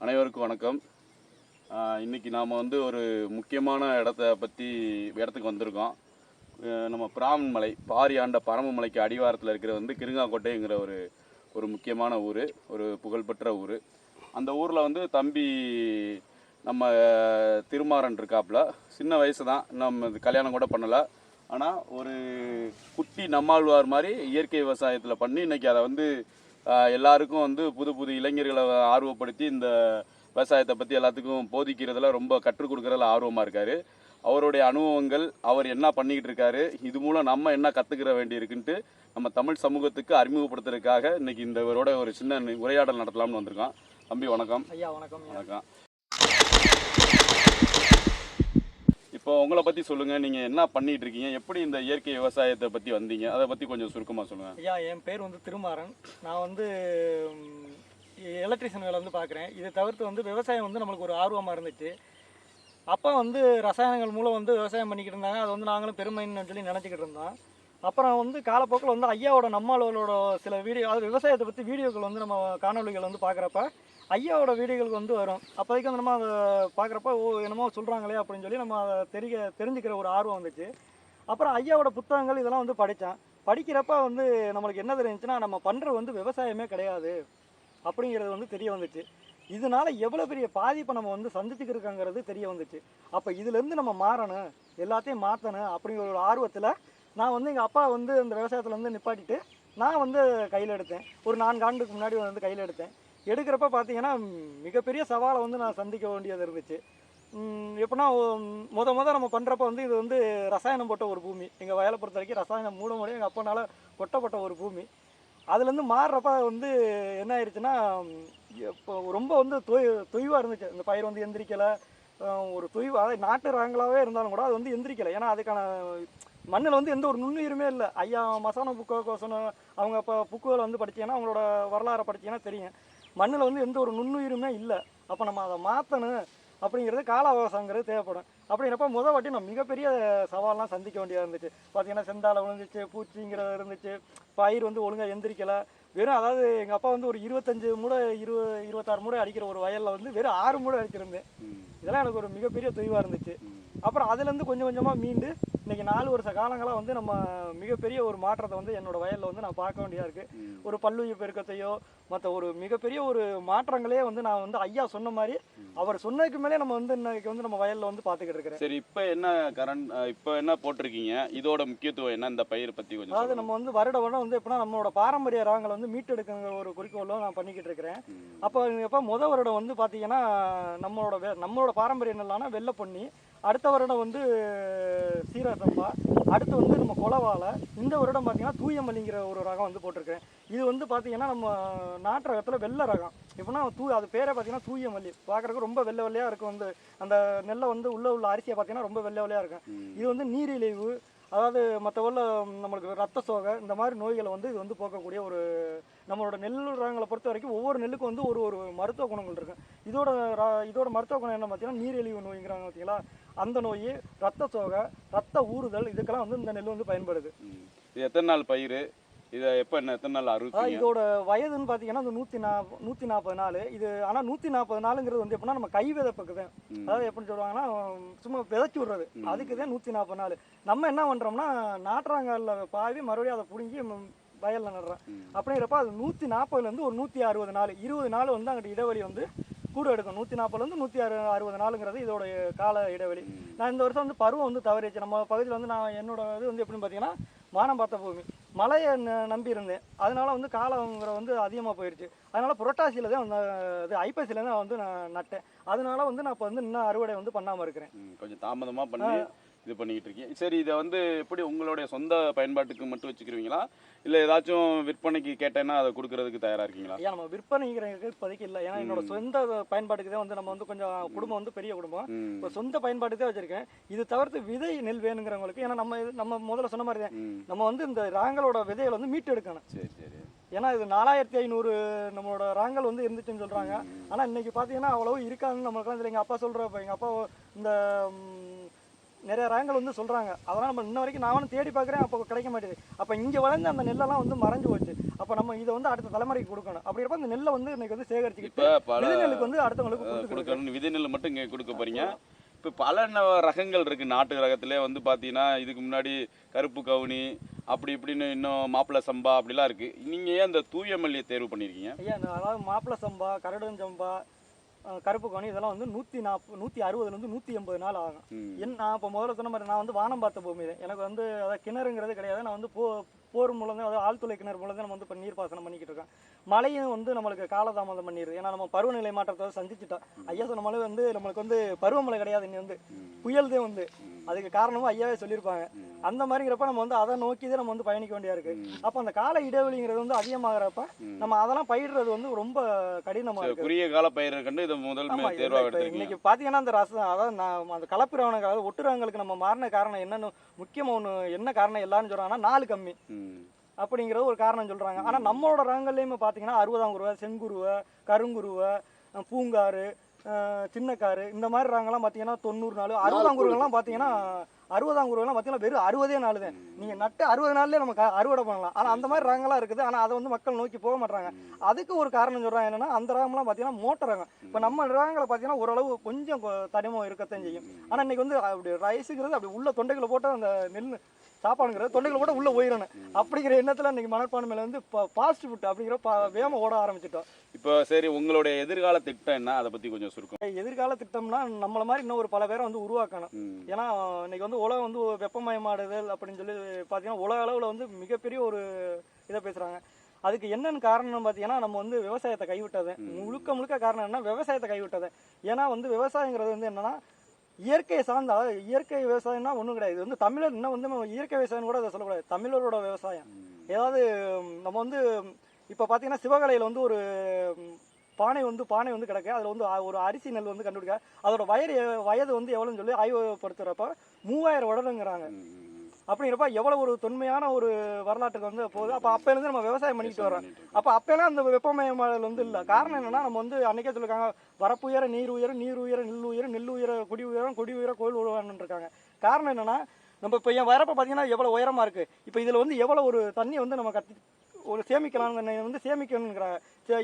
அனைவருக்கும் வணக்கம். இன்றைக்கி இன்னைக்கு நாம் வந்து ஒரு முக்கியமான இடத்த பற்றி இடத்துக்கு வந்திருக்கோம். நம்ம பிராமன் மலை பாரி ஆண்ட பரம மலைக்கு அடிவாரத்தில் இருக்கிற வந்து கிருங்காக்கோட்டைங்கிற ஒரு ஒரு முக்கியமான ஊர் ஒரு புகழ்பெற்ற ஊர். அந்த ஊரில் வந்து தம்பி நம்ம திருமாறன் இருக்காப்புல சின்ன வயசு தான் நம்ம இது கல்யாணம் கூட பண்ணலை. ஆனால் ஒரு குட்டி நம்மாழ்வார் மாதிரி இயற்கை விவசாயத்தில் பண்ணி இன்றைக்கி அதை வந்து எல்லாருக்கும் வந்து புது புது இளைஞர்களை ஆர்வப்படுத்தி இந்த விவசாயத்தை பற்றி எல்லாத்துக்கும் போதிக்கிறதுல ரொம்ப கற்றுக் கொடுக்குறதுல ஆர்வமாக இருக்கார். அவருடைய அனுபவங்கள் அவர் என்ன பண்ணிக்கிட்டு இருக்காரு இது மூலம் நம்ம என்ன கற்றுக்கிற வேண்டி இருக்குன்ட்டு நம்ம தமிழ் சமூகத்துக்கு அறிமுகப்படுத்துறதுக்காக இன்னைக்கு இந்த இவரோட ஒரு சின்ன உரையாடல் நடத்தலாம்னு வந்திருக்கோம். தம்பி வணக்கம். ஐயா வணக்கம். வணக்கம். இப்போ உங்களை பற்றி சொல்லுங்கள் நீங்கள் என்ன பண்ணிட்டு இருக்கீங்க? எப்படி இந்த இயற்கை விவசாயத்தை பற்றி வந்தீங்க? அதை பற்றி கொஞ்சம் சுருக்கமாக சொல்லுங்கள் ஐயா என் பேர் வந்து திருமாறன். நான் வந்து எலக்ட்ரிஷியன் வேலை வந்து பார்க்குறேன் இதை தவிர்த்து வந்து விவசாயம் வந்து நம்மளுக்கு ஒரு ஆர்வமாக இருந்துச்சு. அப்போ வந்து ரசாயனங்கள் மூலம் வந்து விவசாயம் பண்ணிக்கிட்டு இருந்தாங்க. அது வந்து நாங்களும் பெருமைன்னு சொல்லி நினச்சிக்கிட்டு இருந்தோம். அப்புறம் வந்து காலப்போக்கில் வந்து ஐயாவோட நம்மளோட சில வீடியோ அது விவசாயத்தை பற்றி வீடியோக்கள் வந்து நம்ம காணொலிகள் வந்து பார்க்குறப்ப ஐயாவோட வீடியோகளுக்கு வந்து வரும். அப்போதைக்கு வந்து நம்ம அதை பார்க்குறப்ப ஓ என்னமோ சொல்கிறாங்களே அப்படின்னு சொல்லி நம்ம அதை தெரிய தெரிஞ்சுக்கிற ஒரு ஆர்வம் வந்துச்சு. அப்புறம் ஐயாவோட புத்தகங்கள் இதெல்லாம் வந்து படித்தேன். படிக்கிறப்ப வந்து நம்மளுக்கு என்ன தெரிஞ்சுச்சுன்னா நம்ம பண்ணுறது வந்து விவசாயமே கிடையாது அப்படிங்கிறது வந்து தெரிய வந்துச்சு. இதனால எவ்வளோ பெரிய பாதிப்பை நம்ம வந்து சந்திச்சுக்கிட்டு தெரிய வந்துச்சு. அப்போ இதுலேருந்து நம்ம மாறணும் எல்லாத்தையும் மாற்றணும் அப்படிங்கிற ஒரு ஆர்வத்தில் நான் வந்து எங்கள் அப்பா வந்து அந்த விவசாயத்தில் வந்து நிப்பாட்டிட்டு நான் வந்து கையில் எடுத்தேன். ஒரு நான்கு ஆண்டுக்கு முன்னாடி வந்து கையில் எடுத்தேன். எடுக்கிறப்ப பார்த்தீங்கன்னா மிகப்பெரிய சவாலை வந்து நான் சந்திக்க வேண்டியது இருந்துச்சு. எப்படின்னா முத முத நம்ம பண்ணுறப்ப வந்து இது வந்து ரசாயனம் போட்ட ஒரு பூமி. எங்கள் வயலை பொறுத்த வரைக்கும் ரசாயனம் மூட முடியும் எங்கள் அப்பனால் கொட்டப்பட்ட ஒரு பூமி. அதுலேருந்து மாறுறப்ப வந்து என்ன ஆயிடுச்சுன்னா இப்போ ரொம்ப வந்து தொய் தொய்வாக இருந்துச்சு. இந்த பயிர் வந்து எந்திரிக்கலை. ஒரு தொய்வு அதாவது நாட்டு ரகங்களாகவே இருந்தாலும் கூட அது வந்து எந்திரிக்கலை. ஏன்னா அதுக்கான மண்ணில் வந்து எந்த ஒரு நுண்ணுயிருமே இல்லை. ஐயா மசான புக்கோ கோசனோ அவங்க இப்போ புக்குகளை வந்து படிச்சீங்கன்னா அவங்களோட வரலாறை படிச்சீங்கன்னா தெரியும். மண்ணில் வந்து எந்த ஒரு நுண்ணுயிருமே இல்லை. அப்போ நம்ம அதை மாற்றணும் அப்படிங்கிறது கால அவகாசங்கிறது தேவைப்படும். அப்படிங்கிறப்ப முத வாட்டி நான் மிகப்பெரிய சவால்லாம் சந்திக்க வேண்டியதாக இருந்துச்சு. பார்த்தீங்கன்னா செந்தாழை விழுந்துச்சு பூச்சிங்கிறது இருந்துச்சு. பயிர் வந்து ஒழுங்காக எந்திரிக்கலை. வெறும் அதாவது எங்கள் அப்பா வந்து ஒரு இருபத்தஞ்சு மூடை இரு இருபத்தாறு மூடை அடிக்கிற ஒரு வயலில் வந்து வெறும் ஆறு மூடை அடிச்சிருந்தேன். இதெல்லாம் எனக்கு ஒரு மிகப்பெரிய தொய்வாக இருந்துச்சு. அப்புறம் அதுலேருந்து கொஞ்சம் கொஞ்சமாக மீண்டு இன்னைக்கு நாலு வருஷ காலங்களாக வந்து நம்ம மிகப்பெரிய ஒரு மாற்றத்தை வந்து என்னோட வயலில் வந்து நான் பார்க்க வேண்டியதாக இருக்குது ஒரு பல்லுயிர் பெருக்கத்தையோ மற்ற ஒரு மிகப்பெரிய ஒரு மாற்றங்களே வந்து நான் வந்து ஐயா சொன்ன மாதிரி அவர் சொன்னதுக்கு மேலே நம்ம வந்து இன்னைக்கு வந்து நம்ம வயலில் வந்து பார்த்துக்கிட்டு இருக்கிறேன். சரி இப்போ என்ன கரண்ட் இப்போ என்ன போட்டிருக்கீங்க? இதோட முக்கியத்துவம் என்ன? இந்த பயிர் பற்றி கொஞ்சம் அதாவது. நம்ம வந்து வருட வருடம் வந்து எப்படின்னா நம்மளோட பாரம்பரிய ராகங்களை வந்து மீட்டெடுக்குங்கிற ஒரு குறிக்கோளும் நான் பண்ணிக்கிட்டு இருக்கிறேன். அப்போ எப்போ முத வருடம் வந்து பார்த்தீங்கன்னா நம்மளோட நம்மளோட பாரம்பரிய நெல்லான வெள்ளை பொன்னி அடுத்த வருடம் வந்து சீரசம்பா அடுத்து வந்து நம்ம கொலவாலை. இந்த வருடம் பார்த்தீங்கன்னா தூயமல்லிங்கிற ஒரு ரகம் வந்து போட்டிருக்கேன் இது வந்து பார்த்தீங்கன்னா நம்ம நாட்டு ரகத்தில் வெள்ளை ரகம். எப்படின்னா தூ அது பேரே பார்த்தீங்கன்னா தூயமல்லி. பார்க்குறதுக்கு ரொம்ப வெள்ளை வெள்ளையாக இருக்கும். வந்து அந்த நெல்லை வந்து உள்ளே உள்ள அரிசியை பார்த்தீங்கன்னா ரொம்ப வெள்ளை வெள்ளையாக இருக்கும். இது வந்து நீரிழிவு. அதாவது மற்ற நம்மளுக்கு ரத்த சோகை இந்த மாதிரி நோய்களை வந்து இது வந்து போக்கக்கூடிய ஒரு நம்மளோட நெல் ரகங்களை பொறுத்த வரைக்கும் ஒவ்வொரு நெல்லுக்கும் வந்து ஒரு ஒரு மருத்துவ குணங்கள் இருக்கு இதோட ர- இதோட மருத்துவ குணம் என்ன பார்த்தீங்கன்னா நீரிழிவு நோய்ங்கிறாங்க பார்த்தீங்களா அந்த நோய் ரத்த சோகை ரத்த ஊறுதல் இதுக்கெல்லாம் வந்து இந்த நெல் வந்து பயன்படுது. இது எத்தனை நாள் பயிர்? இதை எப்போ என்ன எத்தனை நாள் அறுப்பீங்க இதோட வயதுன்னு பார்த்தீங்கன்னா இந்த நூற்றி நா நூற்றி நாற்பது நாள். இது ஆனால் நூற்றி நாற்பது நாளுங்கிறது வந்து எப்படின்னா நம்ம கை விதைப்புக்கு தான். அதாவது எப்படின்னு சொல்லுவாங்கன்னா சும்மா விதைச்சி விடுறது. அதுக்கு தான் நூற்றி நாற்பது நாள். நம்ம என்ன பண்ணுறோம்னா நாட்டுறாங்கல்ல பாவி மறுபடியும் அதை பிடுங்கி வயல்ல நடுறோம். ம். அப்படிங்கிறப்ப அது நூற்றி நாற்பதுலேருந்து ஒரு நூற்றி அறுபது நாள். இருபது நாள் வந்து அங்கிட்ட இடைவெளி வந்து கூட எடுக்கும். நூற்றி நாற்பதுலேருந்து நூற்றி அறு அறுபது நாளுங்கிறது இதோட கால இடைவெளி. நான் இந்த வருஷம் வந்து பருவம் வந்து தவறிச்சு நம்ம பகுதியில் வந்து நான் என்னோட இது வந்து எப்படின்னு பார்த்தீங்கன்னா வானம் பார்த்த பூமி. மழையை நம்பி இருந்தேன். அதனால வந்து காலங்கிற வந்து அதிகமாக போயிடுச்சு அதனால புரட்டாசியில் தான் வந்து இது ஐப்பசியில் தான் வந்து நான் நட்டேன். அதனால வந்து நான் இப்போ வந்து இன்னும் அறுவடை வந்து பண்ணாமல் இருக்கிறேன். கொஞ்சம் தாமதமாக பண்ணி இது பண்ணிக்கிட்டு இருக்கீங்க. சரி இதை வந்து எப்படி உங்களுடைய சொந்த பயன்பாட்டுக்கு மட்டும் வச்சுக்கிருவீங்களா? இல்லை ஏதாச்சும் விற்பனைக்கு கேட்டேன்னா அதை கொடுக்கறதுக்கு தயாராக இருக்கீங்களா? ஐயா நம்ம விற்பனைங்கிறது இப்போதைக்கு இல்லை. ஏன்னா என்னோட. சொந்த பயன்பாட்டுக்கு தான் வந்து நம்ம வந்து கொஞ்சம் குடும்பம் வந்து பெரிய குடும்பம். இப்போ சொந்த பயன்பாட்டுக்கு தான் வச்சிருக்கேன். இது தவிர்த்து விதை நெல் வேணுங்கிறவங்களுக்கு ஏன்னா நம்ம நம்ம முதல்ல சொன்ன மாதிரி தான். நம்ம வந்து இந்த ராங்களோட விதைகளை வந்து மீட்டு எடுக்கணும். சரி சரி. ஏன்னா இது நாலாயிரத்தி ஐநூறு நம்மளோட ராங்கல் வந்து இருந்துச்சுன்னு சொல்றாங்க. ம். ஆனா இன்னைக்கு பாத்தீங்கன்னா அவ்வளவு இருக்காதுன்னு நம்மளுக்கு தெரியல. எங்க அப்பா சொல்றப்ப எங்க அப்பா இந்த நிறைய ரகங்கள் வந்து சொல்கிறாங்க அதெல்லாம் நம்ம இன்ன வரைக்கும் நான் தேடி பார்க்குறேன் அப்போ கிடைக்க மாட்டேது அப்போ இங்கே வளர்ந்து அந்த நெல்லெல்லாம் வந்து மறைஞ்சு போச்சு. அப்போ நம்ம இதை வந்து அடுத்த தலைமுறைக்கு கொடுக்கணும். அப்படி இருப்ப அந்த நெல்லை வந்து இன்னைக்கு வந்து சேகரிச்சுக்கிட்டு விதைநெல்லுக்கு வந்து அடுத்தவங்களுக்கு கொடுக்கணும். விதை நெல் மட்டும் இங்கே கொடுக்க போறீங்க. இப்போ பல ரகங்கள் இருக்கு. நாட்டு ரகத்திலே வந்து பார்த்தீங்கன்னா இதுக்கு முன்னாடி கருப்பு கவுனி அப்படி இப்படின்னு இன்னும் மாப்பிள்ளை சம்பா அப்படிலாம் இருக்கு. நீங்க ஏன் இந்த தூய மல்லியை தேர்வு பண்ணியிருக்கீங்க? ஐயா அதாவது மாப்பிள சம்பா கரடுஞ்சம்பா அஹ், கருப்பு கோணி இதெல்லாம் வந்து நூற்றி நாற்பது நூற்றி அறுபதுலேருந்து நூற்றி எண்பது நாள் ஆகும். என் நான் இப்போ முதல்ல சொன்ன மாதிரி நான் வந்து வானம் பார்த்த பூமி எனக்கு வந்து அதாவது கிணறுங்கிறது கிடையாது. நான் வந்து போ போர் மூலம் தான் அதாவது ஆழ்துளை கிணறு மூலம் தான் நம்ம வந்து இப்போ நீர்ப்பாசனம் பண்ணிக்கிட்டு இருக்கோம். மழையும் வந்து நம்மளுக்கு காலதாமதம் பண்ணிடுது ஏன்னா நம்ம பருவநிலை மாற்றத்தை சந்திச்சுட்டோம். ஐயா சொன்ன மாதிரி வந்து நம்மளுக்கு வந்து பருவமழை கிடையாது இனி வந்து. புயல் தான் வந்து. அதுக்கு காரணமும் ஐயாவே சொல்லியிருப்பாங்க. அந்த மாதிரிங்கிறப்ப நம்ம வந்து அதை நோக்கி தான் நம்ம வந்து பயணிக்க வேண்டியா இருக்கு. அப்போ அந்த கால இடைவெளிங்கிறது வந்து அதிகமாகிறப்ப நம்ம அதெல்லாம் பயிடுறது வந்து ரொம்ப கடினமாக இருக்கு. குறுகிய கால பயிரை கண்டு இதை முதல் இன்னைக்கு பாத்தீங்கன்னா அந்த ரசம் அதாவது நான் அந்த கலப்பிரவணங்கள் அதாவது ஒட்டுரவங்களுக்கு நம்ம மாறின காரணம் என்னன்னு முக்கியமா ஒண்ணு என்ன காரணம் எல்லாரும் சொல்றாங்கன்னா நாலு கம்மி. அப்படிங்கிறது ஒரு காரணம் சொல்றாங்க. ஆனா நம்மளோட ரகங்கள்லயுமே பாத்தீங்கன்னா அறுபதாம் குருவை செங்குருவை கருங்குருவை பூங்காறு அஹ் சின்னக்காரு இந்த மாதிரி ரகங்கள்லாம் பாத்தீங்கன்னா தொண்ணூறு நாள் அறுபதாம் குருவெல்லாம் பாத்தீங்கன்னா அறுபதாம் குருவெல்லாம் பாத்தீங்கன்னா வெறும் அறுபதே நாள் தான் நீங்க நட்டு அறுபது நாள்லயே நம்ம அறுவடை பண்ணலாம். ஆனா அந்த மாதிரி ரகங்கள்லாம் இருக்குது. ஆனா அதை வந்து மக்கள் நோக்கி போக மாட்டாங்க அதுக்கு ஒரு காரணம் சொல்றாங்க என்னன்னா அந்த ரகம்லாம் பாத்தீங்கன்னா மோட்டர் ரகம். இப்போ நம்ம ரகங்களை பாத்தீங்கன்னா ஓரளவு கொஞ்சம் தனிமம் இருக்கத்தான் செய்யும். ஆனா இன்னைக்கு வந்து அப்படி ரைஸுங்கிறது அப்படி உள்ள தொண்டைக்குள்ள போட்டு அந்த நெல் சாப்பாடுங்கிறது தொண்டைக்குள்ள போட்டு உள்ள போயிடணும் அப்படிங்கிற எண்ணத்துல இன்னைக்கு மனப்பான்மையில வந்து ஃபாஸ்ட் ஃபுட் அப்படிங்கிற ப- வேகமா ஓட ஆரம்பிச்சிட்டோம். இப்போ சரி உங்களுடைய எதிர்கால திட்டம் என்ன? அதை பத்தி கொஞ்சம் சுருக்கம். எதிர்கால திட்டம்னா நம்மள மாதிரி இன்னும் ஒரு பல பேரை வந்து உருவாக்கணும். ஏன்னா இன்னைக்கு வந்து உலகம் வந்து வெப்பமயமாடுதல் அப்படின்னு சொல்லி பார்த்தீங்கன்னா உலக அளவில் வந்து மிகப்பெரிய ஒரு இதை பேசுகிறாங்க அதுக்கு என்னன்னு காரணம்னு பார்த்தீங்கன்னா நம்ம வந்து விவசாயத்தை கைவிட்டது. முழுக்க முழுக்க காரணம் என்ன விவசாயத்தை கைவிட்டது. ஏன்னா வந்து விவசாயங்கிறது வந்து என்னன்னா இயற்கையை சார்ந்த இயற்கை விவசாயம்னா ஒன்றும் கிடையாது. இது வந்து தமிழர் இன்னும் வந்து நம்ம இயற்கை விவசாயம் கூட அதை சொல்லக்கூடாது. தமிழரோட விவசாயம். ஏதாவது நம்ம வந்து இப்போ பார்த்தீங்கன்னா சிவகலையில் வந்து ஒரு பானை வந்து பானை வந்து கிடக்கு. அதில் வந்து ஒரு அரிசி நெல் வந்து கண்டுபிடிக்க. அதோட வயது வயது வந்து எவ்வளோன்னு சொல்லி ஆய்வுப்படுத்துகிறப்ப மூவாயிரம் வருடங்கிறாங்க ம். அப்படிங்கிறப்ப எவ்வளோ ஒரு தொன்மையான ஒரு வரலாற்றுக்கு வந்து போகுது அப்போ அப்போலேருந்து நம்ம விவசாயம் பண்ணிக்கிட்டு வரோம். அப்போ அப்போலாம் அந்த வெப்பமயமாதல் வந்து இல்லை. காரணம் என்னன்னா நம்ம வந்து அன்னைக்கே சொல்லிருக்காங்க வரப்பு உயர நீர் உயர நீர் உயர நெல் உயர நெல் உயர குடி உயரம் குடி உயர கோயில் உருவான்னு இருக்காங்க. காரணம் என்னன்னா நம்ம இப்போ என் வரப்பை பார்த்தீங்கன்னா எவ்வளோ உயரமா இருக்கு. இப்போ இதில் வந்து எவ்வளோ ஒரு தண்ணி வந்து நம்ம கத்தி ஒரு சேமிக்கலாம்னு வந்து சேமிக்கணுங்கிறாங்க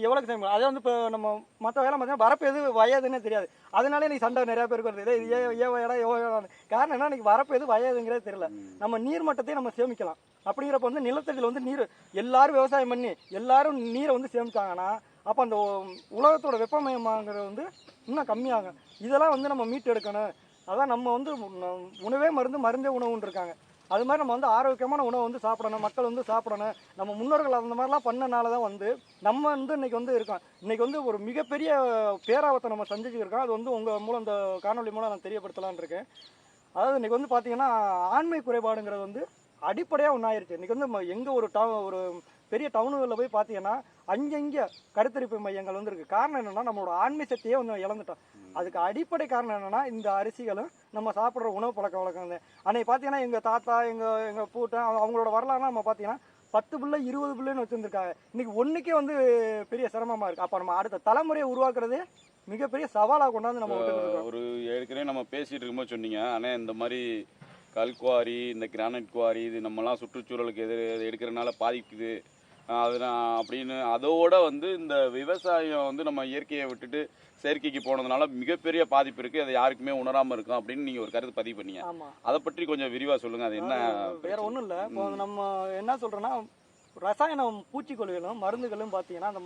எவ்வளோக்கு சேமிக்கலாம் அதே வந்து இப்போ நம்ம மற்ற வேலை பார்த்தீங்கன்னா வரப்பு எது வயதுன்னே தெரியாது. அதனால இன்னைக்கு சண்டை நிறையா பேருக்கு வருது. இது ஏ ஏ வயடா ஏ காரணம் என்ன இன்னைக்கு வரப்பு எது வயதுங்கிறதே தெரியல. நம்ம நீர்மட்டத்தையும் நம்ம சேமிக்கலாம். அப்படிங்கிறப்ப வந்து நிலத்தடியில் வந்து நீர் எல்லாரும் விவசாயம் பண்ணி எல்லாரும் நீரை வந்து சேமிச்சாங்கன்னா அப்போ அந்த உலகத்தோட வெப்பமயமாங்கிறது வந்து இன்னும் கம்மியாகும். இதெல்லாம் வந்து நம்ம மீட்டு எடுக்கணும் அதான் நம்ம வந்து உணவே மருந்து மருந்தே உணவுன்னு இருக்காங்க அது மாதிரி நம்ம வந்து ஆரோக்கியமான உணவு வந்து சாப்பிடணும் மக்கள் வந்து சாப்பிடணும். நம்ம முன்னோர்கள் அந்த மாதிரிலாம் பண்ணனால தான் வந்து நம்ம வந்து இன்னைக்கு வந்து இருக்கோம். இன்றைக்கி வந்து ஒரு மிகப்பெரிய பேராபத்தை நம்ம சந்திச்சுருக்கோம் அது வந்து உங்கள் மூலம் இந்த காணொளி மூலம் நான் தெரியப்படுத்தலாம்னு இருக்கேன். அதாவது இன்றைக்கி வந்து பார்த்தீங்கன்னா ஆண்மை குறைபாடுங்கிறது வந்து அடிப்படையாக ஒன்றாயிருச்சு இன்றைக்கி வந்து எங்கே ஒரு டவு ஒரு பெரிய டவுனுகளில் போய் பார்த்தீங்கன்னா அங்கங்கே கருத்தரிப்பு மையங்கள் வந்து இருக்கு காரணம் என்னன்னா நம்மளோட ஆண்மை சக்தியே வந்து இழந்துட்டோம். அதுக்கு அடிப்படை காரணம் என்னன்னா இந்த அரிசிகளும் நம்ம சாப்பிட்ற உணவு பழக்க வழக்கம் தான். அன்னைக்கு பார்த்தீங்கன்னா எங்கள் தாத்தா எங்கள் எங்கள் பூட்டன் அவங்க- அவங்களோட வரலாறுலாம் நம்ம பார்த்தீங்கன்னா பத்து பிள்ளை இருபது பிள்ளைன்னு வச்சுருந்துருக்காங்க. இன்னைக்கு ஒன்றுக்கே வந்து பெரிய சிரமமாக இருக்குது அப்போ நம்ம அடுத்த தலைமுறையை உருவாக்குறதே மிகப்பெரிய சவாலாக கொண்டாந்து நம்ம ஒரு ஏற்கனவே நம்ம பேசிட்டு இருக்கும்போது சொன்னீங்க. ஆனால் இந்த மாதிரி கல்குவாரி இந்த கிரானைட் குவாரி இது நம்மலாம் சுற்றுச்சூழலுக்கு எதிர் இது எடுக்கிறனால பாதிக்குது. அது அப்படின்னு அதோட வந்து இந்த விவசாயம் வந்து நம்ம இயற்கையை விட்டுட்டு செயற்கைக்கு போனதுனால மிகப்பெரிய பாதிப்பு இருக்குது அதை யாருக்குமே உணராமல் இருக்கும் அப்படின்னு நீங்கள் ஒரு கருத்து பதிவு பண்ணீங்க. அதை பற்றி கொஞ்சம் விரிவாக சொல்லுங்கள் அது என்ன வேற ஒன்றும் இல்லை. நம்ம என்ன சொல்றோம்னா ரசாயனம் பூச்சிக்கொல்லிகளும் மருந்துகளும் பார்த்தீங்கன்னா அந்த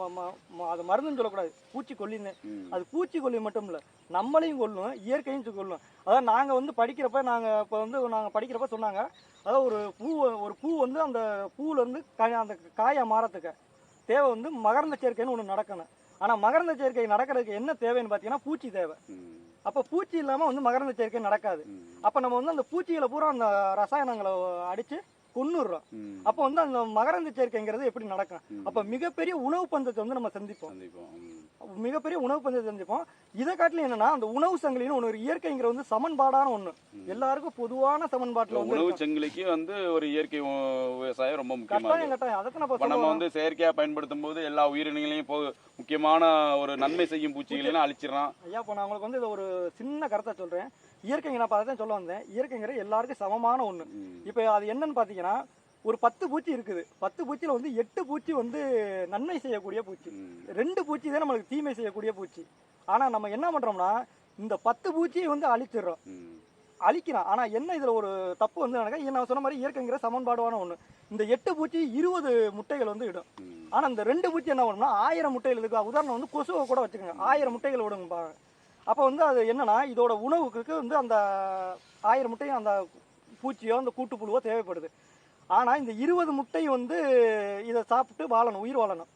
அது மருந்துன்னு சொல்லக்கூடாது. பூச்சிக்கொல்லின்னு. அது பூச்சிக்கொல்லி மட்டும் இல்லை நம்மளையும் கொல்லும் இயற்கையும் கொல்லும். அதாவது நாங்கள் வந்து படிக்கிறப்ப நாங்கள் இப்போ வந்து நாங்கள் படிக்கிறப்ப சொன்னாங்க அதாவது ஒரு பூ ஒரு பூ வந்து அந்த பூவில் வந்து க அந்த காயை மாறத்துக்கு தேவை வந்து மகரந்த சேர்க்கைன்னு ஒன்று நடக்கணும். ஆனால் மகரந்த சேர்க்கை நடக்கிறதுக்கு என்ன தேவைன்னு பார்த்தீங்கன்னா பூச்சி தேவை. அப்போ பூச்சி இல்லாமல் வந்து மகரந்த சேர்க்கை நடக்காது. அப்போ நம்ம வந்து அந்த பூச்சிகளை பூரா அந்த ரசாயனங்களை அடித்து கொன்னுடுறோம் ம். அப்போ வந்து அந்த மகரந்த சேர்க்கைங்கிறது எப்படி நடக்கும். அப்போ மிகப்பெரிய உணவு பந்தத்தை வந்து நம்ம சந்திப்போம். மிகப்பெரிய உணவு பந்தத்தை சந்திப்போம். இதை காட்டிலும் என்னன்னா அந்த உணவு சங்கிலின்னு ஒன்று ஒரு இயற்கைங்கிற வந்து சமன்பாடான ஒன்று எல்லாருக்கும் பொதுவான சமன்பாட்டில் உணவு. சங்கிலிக்கு வந்து ஒரு இயற்கை விவசாயம் ரொம்ப முக்கியமானது கட்டாயம் அதை நம்ம நம்ம வந்து செயற்கையாக பயன்படுத்தும் போது எல்லா உயிரினங்களையும் இப்போ முக்கியமான ஒரு நன்மை செய்யும் பூச்சிகளையும் அழிச்சிடறான் ஐயா இப்போ நான் உங்களுக்கு வந்து இதை ஒரு சின்ன கருத்தை சொல்கிறேன் இயற்கைங்க நான் அதை தான் சொல்ல வந்தேன். இயற்கைங்கிற எல்லாருக்கும் சமமான ஒன்று. இப்போ அது என்னன்னு பார்த்தீங்கன்னா ஒரு பத்து பூச்சி இருக்குது. பத்து பூச்சியில் வந்து எட்டு பூச்சி வந்து நன்மை செய்யக்கூடிய பூச்சி. ரெண்டு பூச்சி தான் நம்மளுக்கு தீமை செய்யக்கூடிய பூச்சி. ஆனால் நம்ம என்ன பண்ணுறோம்னா இந்த பத்து பூச்சியை வந்து அழிச்சிடுறோம். அழிக்கிறான் ஆனால் என்ன இதில் ஒரு தப்பு வந்து எனக்கு நான் சொன்ன மாதிரி இயற்கைங்கிற சமன்பாடுவான ஒன்று இந்த எட்டு பூச்சி இருபது முட்டைகள் வந்து இடும். ஆனால் இந்த ரெண்டு பூச்சி என்ன பண்ணும்னா ஆயிரம் முட்டைகள் இருக்கு. உதாரணம் வந்து கொசுவை கூட வச்சுக்கோங்க. ஆயிரம் முட்டைகள் விடுங்க அப்போ வந்து அது என்னன்னா இதோட உணவுக்கு வந்து அந்த ஆயிரம் முட்டையும் அந்த பூச்சியோ அந்த கூட்டுப்புழுவோ தேவைப்படுது ஆனால் இந்த இருபது முட்டை வந்து இதை சாப்பிட்டு வாழணும் உயிர் வாழணும்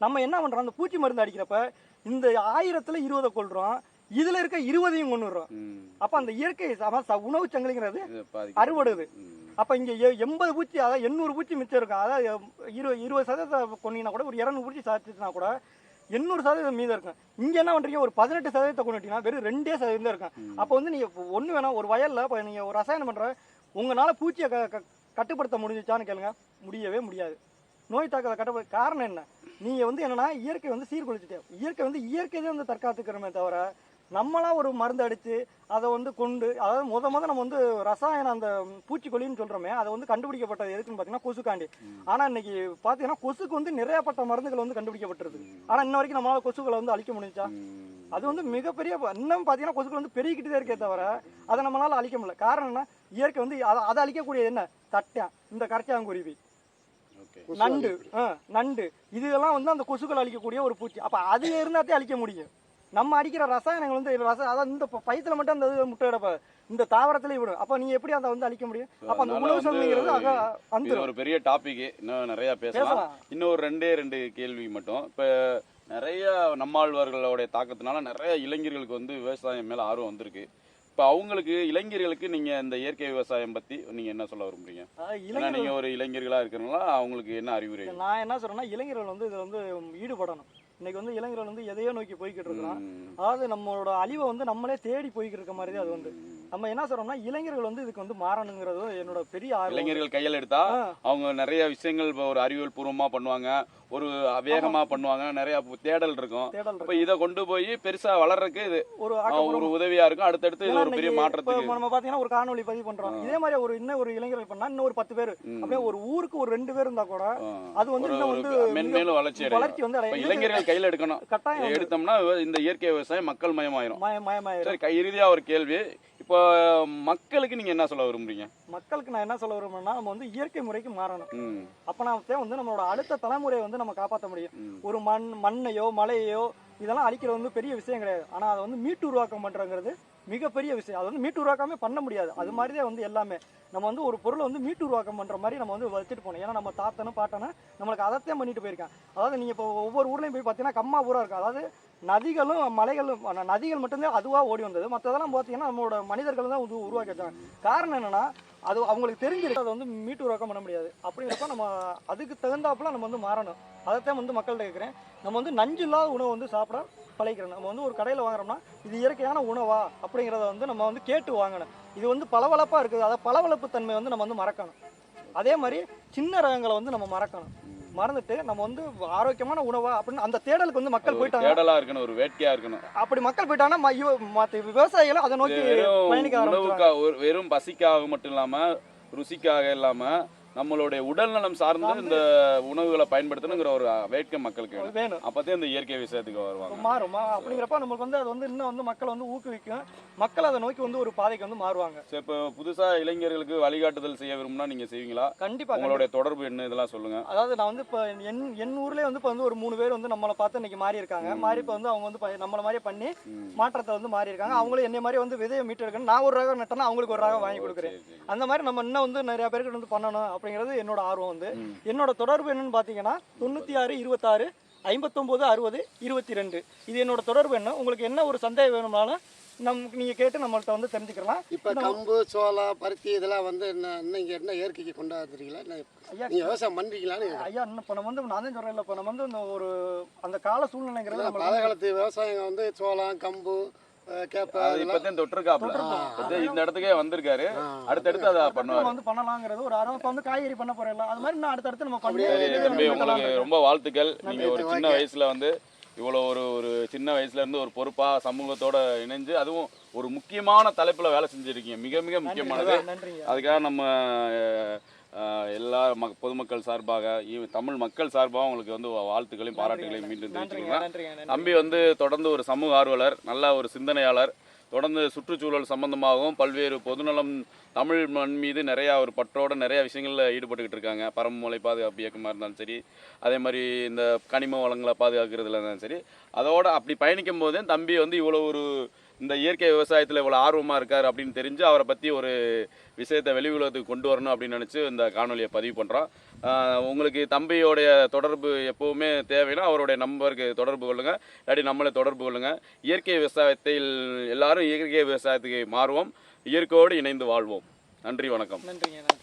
நம்ம என்ன பண்ணுறோம் அந்த பூச்சி மருந்து அடிக்கிறப்ப இந்த ஆயிரத்தில் இருபதை கொள்கிறோம் இதில் இருக்க இருபதையும் கொண்டுடுறோம் ம். அப்போ அந்த இயற்கை உணவு சங்கிலிங்கிறது. அறுவடுது. அப்போ இங்கே எண்பது பூச்சி அதாவது எண்ணூறு பூச்சி மிச்சம் இருக்கும் அதாவது இரு இருபது சதவீதத்தை கொண்டீங்கன்னா கூட ஒரு இரநூறு பூச்சி சாப்பிட்டுனா கூட எண்ணூறு சதவீதம் மீதம் இருக்கும். இங்கே என்ன பண்ணுறீங்க ஒரு பதினெட்டு சதவீதத்தை கொண்டுட்டீங்கன்னா வெறும் ரெண்டே சதவீதம் தான் இருக்கும். அப்போ வந்து நீங்கள் ஒன்று வேணாம் ஒரு வயலில் இப்போ நீங்கள் ஒரு ரசாயனம் பண்ணுற உங்களால் பூச்சியை க கட்டுப்படுத்த முடிஞ்சிச்சான்னு கேளுங்க. முடியவே முடியாது. நோய் தாக்கத்தை கட்டுப்படுத்த காரணம் என்ன? நீங்கள் வந்து என்னன்னா இயற்கை வந்து சீர்குலைச்சிட்டே இயற்கை வந்து இயற்கை தான் வந்து தற்காத்துக்கிறோமே தவிர நம்மளா ஒரு மருந்து அடித்து அதை வந்து கொண்டு அதாவது முத முத நம்ம வந்து ரசாயனம் அந்த பூச்சிக்கொல்லின்னு சொல்கிறோமே அதை வந்து கண்டுபிடிக்கப்பட்டது எதுக்குன்னு பார்த்தீங்கன்னா கொசுக்காண்டி. ஆனால் இன்னைக்கு பார்த்தீங்கன்னா கொசுக்கு வந்து நிறையப்பட்ட மருந்துகள் வந்து கண்டுபிடிக்கப்பட்டிருக்கு. ஆனால் இன்ன வரைக்கும் நம்மளால கொசுக்களை வந்து அழிக்க முடிஞ்சா. அது வந்து மிகப்பெரிய இன்னும் பார்த்தீங்கன்னா கொசுக்கள் வந்து தான் இருக்கே தவிர அதை நம்மளால அழிக்க முடியல. காரணம் என்ன? இயற்கை வந்து அதை அதை அழிக்கக்கூடியது என்ன? தட்டம் இந்த கரைச்சாங்குருவி. நண்டு ஆ, நண்டு. இதெல்லாம் வந்து அந்த கொசுக்கள் அழிக்கக்கூடிய ஒரு பூச்சி. அப்போ அது இருந்தாத்தே அழிக்க முடியும். நம்ம அடிக்கிற ரசாயனங்கள் வந்து ரச அதாவது இந்த பயித்துல மட்டும் அந்த இது முட்டை இடப்ப இந்த தாவரத்திலே விடும். அப்போ நீங்க எப்படி அதை வந்து அழிக்க முடியும்? அப்போ அந்த உணவு வந்துடும் ஒரு பெரிய டாபிக் இன்னும் நிறைய பேசலாம். இன்னும் ஒரு ரெண்டே ரெண்டு கேள்வி மட்டும். இப்போ நிறைய நம்மாழ்வார்களுடைய தாக்கத்தினால நிறைய இளைஞர்களுக்கு வந்து விவசாயம் மேல ஆர்வம் வந்திருக்கு. இப்போ அவங்களுக்கு இளைஞர்களுக்கு நீங்க இந்த இயற்கை விவசாயம் பத்தி நீங்க என்ன சொல்ல விரும்புறீங்க? ஏன்னா இளைஞர்கள் நீங்க ஒரு இளைஞர்களா இருக்கிறனால அவங்களுக்கு என்ன அறிவுரை? நான் என்ன சொல்றேன்னா இளைஞர்கள் வந்து இதில் வந்து ஈடுபடணும். இன்னைக்கு வந்து இளைஞர்கள் வந்து எதையோ நோக்கி போய்கிட்டு இருக்கிறோம். அதாவது நம்மளோட அழிவை வந்து நம்மளே தேடி போய்கிட்டு இருக்க மாதிரி அது வந்து. நம்ம என்ன சொல்றோம்னா இளைஞர்கள் வந்து இதுக்கு வந்து மாறணுங்கிறது என்னோட பெரிய இளைஞர்கள் கையில் எடுத்தா அவங்க நிறைய விஷயங்கள் ஒரு அறிவியல் பூர்வமா பண்ணுவாங்க. ஒரு வேகமா பண்ணுவாங்க. நிறைய தேடல் இருக்கும். இப்போ. இதை கொண்டு போய் பெருசா வளர்றதுக்கு இது ஒரு ஒரு உதவியா இருக்கும். அடுத்தடுத்து இது ஒரு பெரிய மாற்றத்துக்கு. நம்ம பாத்தீங்கன்னா ஒரு காணொளி பதிவு பண்றோம். இதே மாதிரி ஒரு இன்னும் ஒரு இளைஞர்கள் பண்ணா இன்னும் ஒரு பத்து பேர். அப்படியே ஒரு ஊருக்கு ஒரு ரெண்டு பேர் இருந்தா கூட. அது வந்து இன்னும் வந்து மென்மேலும் வளர்ச்சி வளர்ச்சி வந்து. இளைஞர்கள் கையில எடுக்கணும். கட்டாயம் எடுத்தோம்னா இந்த இயற்கை விவசாயம் மக்கள் மயமாயிரும். மய மயமாயிரும். சரி கை இறுதியா ஒரு கேள்வி. இப்போ மக்களுக்கு நீங்க என்ன சொல்ல விரும்புறீங்க? மக்களுக்கு நான் என்ன சொல்ல விரும்புறேன்னா நம்ம வந்து இயற்கை முறைக்கு மாறணும். அப்ப நான் வந்து நம்மளோட அடுத்த தலைமுறையை வந்து நம்ம காப்பாற்ற முடியும். ஒரு மண் மண்ணையோ மலையையோ இதெல்லாம் அழிக்கிறது வந்து பெரிய விஷயம் கிடையாது. ஆனால் அதை வந்து மீட்டு உருவாக்கம் பண்ணுறங்கிறது மிகப்பெரிய விஷயம். அது வந்து மீட்டு உருவாக்கமே பண்ண முடியாது. அது மாதிரி தான் வந்து எல்லாமே. நம்ம வந்து ஒரு பொருளை வந்து மீட்டு உருவாக்கம் பண்ணுற மாதிரி நம்ம வந்து வச்சுட்டு போகணும். ஏன்னா நம்ம தாத்தனும் பாட்டனும் நம்மளுக்கு அதைத்தான் பண்ணிட்டு போயிருக்கான் அதாவது நீங்கள் இப்போ ஒவ்வொரு ஊர்லேயும் போய் பார்த்தீங்கன்னா கம்மா ஊராக இருக்கும். அதாவது நதிகளும் மலைகளும் நதிகள் மட்டும்தான் அதுவாக ஓடி வந்தது. மற்றதெல்லாம் பார்த்தீங்கன்னா நம்மளோட மனிதர்கள் தான் உரு- உருவாக்கி வச்சாங்க. காரணம் என்னென்னா அது அவங்களுக்கு தெரிஞ்சிருக்கு. அதை வந்து மீட்டு உருவாக்கம் பண்ண முடியாது. அப்படிங்கிறப்ப நம்ம அதுக்கு தகுந்தாப்புல நம்ம வந்து மாறணும். அதைத்தான் வந்து மக்கள்கிட்ட கேட்குறேன் நம்ம வந்து நஞ்சு இல்லாத உணவு வந்து சாப்பிட பழகிக்கிறோம் நம்ம வந்து ஒரு கடையில் வாங்குறோம்னா இது இயற்கையான உணவா? அப்படிங்கிறத வந்து நம்ம வந்து கேட்டு வாங்கணும். இது வந்து பளபளப்பாக இருக்குது. அதை பளபளப்பு தன்மை வந்து நம்ம வந்து மறக்கணும். அதே மாதிரி சின்ன ரகங்களை வந்து நம்ம மறக்கணும். மறந்துட்டு நம்ம வந்து ஆரோக்கியமான உணவா அப்படின்னு அந்த தேடலுக்கு வந்து மக்கள் போயிட்டாங்க. தேடலா இருக்கணும் ஒரு வேட்கையா இருக்கணும். அப்படி மக்கள் போயிட்டாங்கன்னா மத்த விவசாயிகளை அதை நோக்கி பயணிக்க ஒரு- வெறும் பசிக்காக மட்டும் இல்லாம ருசிக்காக இல்லாம நம்மளுடைய உடல் நலம் சார்ந்து இந்த உணவுகளை பயன்படுத்தணுங்கிற ஒரு வேட்கை மக்களுக்கு வேணும். வேணும். அப்பதான் இந்த இயற்கை விஷயத்துக்கு வருவாங்க. மாறும் அப்படிங்கிறப்ப நம்மளுக்கு வந்து அது வந்து இன்னும் வந்து மக்களை வந்து ஊக்குவிக்கும். மக்கள் அதை நோக்கி வந்து ஒரு பாதைக்கு வந்து மாறுவாங்க. சரி இப்போ புதுசா இளைஞர்களுக்கு வழிகாட்டுதல் செய்ய விரும்பினா நீங்க செய்வீங்களா? கண்டிப்பா உங்களுடைய தொடர்பு என்ன? இதெல்லாம் சொல்லுங்க. அதாவது நான் வந்து இப்போ என் என் ஊர்லேயே வந்து இப்போ வந்து ஒரு மூணு பேர் வந்து நம்மளை பார்த்து இன்னைக்கு மாறி இருக்காங்க மாறி இப்போ வந்து அவங்க வந்து நம்மள மாதிரியே பண்ணி. மாற்றத்தை வந்து மாறி இருக்காங்க அவங்களும் என்னை மாதிரி வந்து விதையை மீட்டு எடுக்கணும் நான் ஒரு ரகம் நட்டேன்னா அவங்களுக்கு ஒரு ரகம் வாங்கி கொடுக்குறேன். அந்த மாதிரி நம்ம இன்னும் வந்து நிறைய பேருக்கு வந்து பண்ணணும். அப்படிங்கிறது என்னோட ஆர்வம் வந்து. என்னோட தொடர்பு என்னன்னு பார்த்தீங்கன்னா தொண்ணூற்றி ஆறு இருபத்தாறு ஐம்பத்தொம்போது அறுபது இருபத்தி ரெண்டு இது என்னோட தொடர்பு என்ன உங்களுக்கு என்ன ஒரு சந்தேகம் வேணும்னாலும் நமக்கு நீங்கள் கேட்டு நம்மள்ட்ட வந்து தெரிஞ்சுக்கலாம் இப்போ கம்பு சோளம் பருத்தி இதெல்லாம் வந்து என்ன இன்னும் இங்கே என்ன இயற்கைக்கு கொண்டாந்துறீங்களா என்ன ஐயா நீங்கள் விவசாயம் பண்ணுறீங்களான்னு ஐயா இன்னும் இப்போ நம்ம வந்து நான் தான் சொல்கிறேன் இப்போ நம்ம வந்து இந்த ஒரு அந்த கால சூழ்நிலைங்கிறது நம்ம பழைய காலத்து விவசாயம் வந்து சோளம் கம்பு இப்பதான் தொட்டிருக்காப்ல இந்த இடத்துக்கே வந்திருக்காரு. அடுத்தடுத்து அதை பண்ணுவாரு. வந்து பண்ணலாங்கிறது ஒரு இப்போ வந்து காய்கறி பண்ண போறோம்ல அது மாதிரி இன்னும் அடுத்தடுத்து நம்ம பண்ணி சரி இது தம்பி நம்ம உங்களுக்கு. ரொம்ப வாழ்த்துக்கள். நீங்க ஒரு சின்ன வயசுல வந்து இவ்வளோ ஒரு ஒரு சின்ன வயசுல இருந்து ஒரு பொறுப்பா சமூகத்தோட இணைஞ்சு அதுவும் ஒரு முக்கியமான தலைப்புல வேலை செஞ்சிருக்கீங்க. மிக மிக முக்கியமானது. அதுக்காக நம்ம எல்லா மக் பொதுமக்கள் சார்பாக தமிழ் மக்கள் சார்பாக உங்களுக்கு வந்து வாழ்த்துக்களையும் பாராட்டுகளையும் மீண்டும் தெரிவிச்சுக்கிறேன் தம்பி வந்து தொடர்ந்து ஒரு சமூக ஆர்வலர் நல்ல ஒரு சிந்தனையாளர் தொடர்ந்து சுற்றுச்சூழல் சம்பந்தமாகவும் பல்வேறு பொதுநலம் தமிழ் மண் மீது நிறையா ஒரு பற்றோட நிறைய விஷயங்களில் ஈடுபட்டுக்கிட்டு இருக்காங்க. பரமமலை பாதுகாப்பு இயக்கமாக இருந்தாலும் சரி அதே மாதிரி இந்த கனிம வளங்களை பாதுகாக்கிறதுல இருந்தாலும் சரி அதோட அப்படி பயணிக்கும் போதே தம்பி வந்து இவ்வளோ ஒரு இந்த இயற்கை விவசாயத்தில் இவ்வளோ ஆர்வமாக இருக்கார் அப்படின்னு தெரிஞ்சு அவரை பற்றி ஒரு விஷயத்தை வெளி உலகத்துக்கு கொண்டு வரணும் அப்படின்னு நினச்சி இந்த காணொலியை பதிவு பண்ணுறோம் உங்களுக்கு தம்பியோடைய தொடர்பு எப்போவுமே தேவைன்னா அவருடைய நம்பருக்கு தொடர்பு கொள்ளுங்கள் இல்லாட்டி நம்மளை தொடர்பு கொள்ளுங்கள் இயற்கை விவசாயத்தில் எல்லாரும் இயற்கை விவசாயத்துக்கு மாறுவோம். இயற்கையோடு இணைந்து வாழ்வோம். நன்றி வணக்கம். நன்றிங்க நன்றி.